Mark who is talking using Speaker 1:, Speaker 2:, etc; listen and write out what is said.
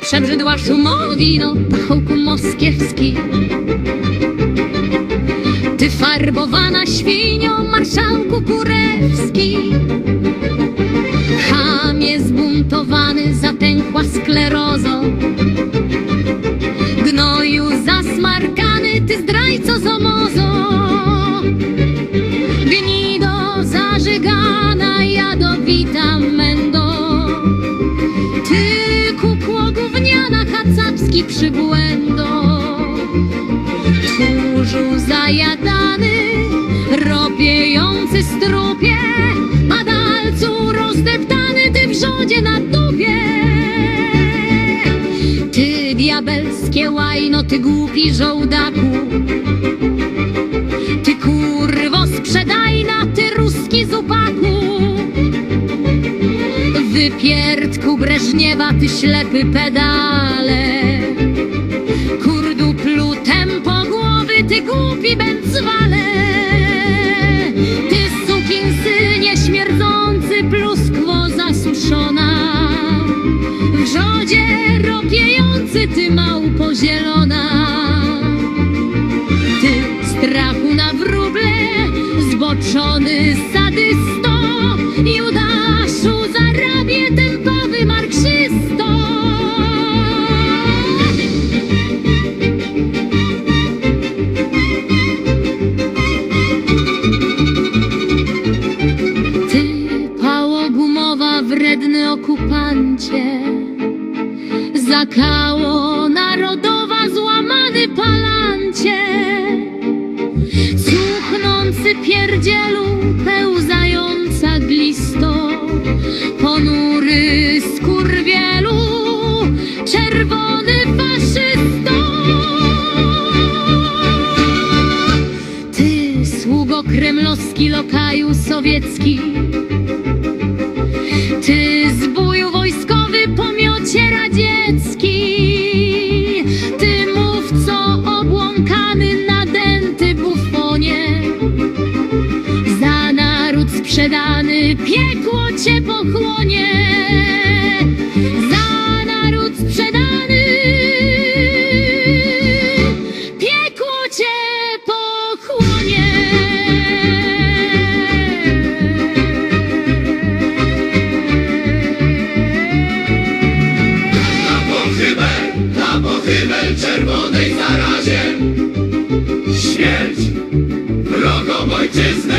Speaker 1: Przebrzydła szumowi, no pachołku moskiewski. Ty farbowana świnio, marszałku kurewski. Chamie zbuntowany, gówniana, kacapski przybłędo. Tchórzu zajadany, ropiejący strupie Padalcu rozdeptany, ty w rzodzie na dupie. Ty diabelskie łajno, ty głupi żołdaku Wypierdku Breżniewa, ty ślepy pedale. Kurduplu tempo głowy, ty głupi bęcwale. Ty sukin synie śmierdzący, pluskwo zasuszona. W rzodzie ropiejący, ty małpo zielona. Ty strachu na wróble, zboczony sadysto Judaszu, okupancie Zakało narodowa, złamany palancie. Cuchnący pierdzielu, pełzająca glisto. Ponury skurwielu, czerwony faszysto. Ty, sługo kremlowski, lokaju sowiecki sprzedany, piekło cię pochłonie. Za naród sprzedany, piekło cię pochłonie.
Speaker 2: Na pochybę, na pochybę czerwonej zarazie. Śmierć wrogom ojczyzny